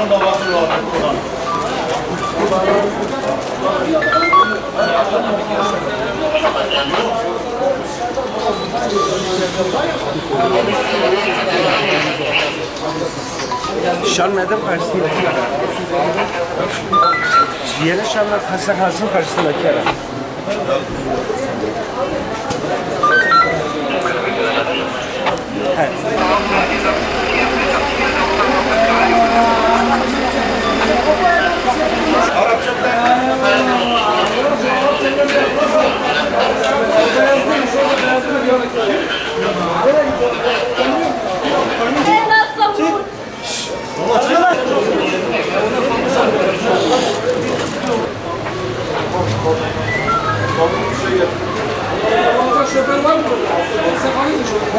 Babanın babası var. Buradan. Şanlı'dan karşısındaki ara. Yeni Şanlı Kasakası'nın karşısındaki ara.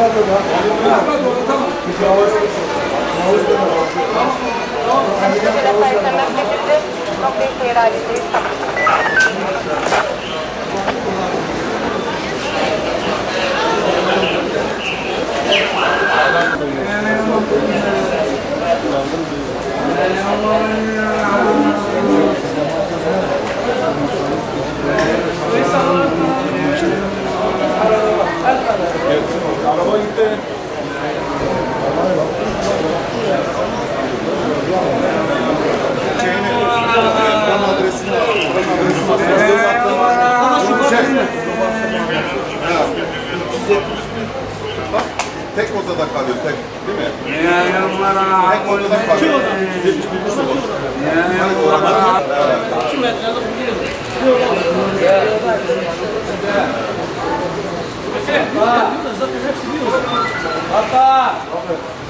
Araba gitti. Şeyini, buranın adresini al. Buranın adresini al. Bak, tek odada kalıyor, tek. Değil mi? Tek odada kalıyor. Yani った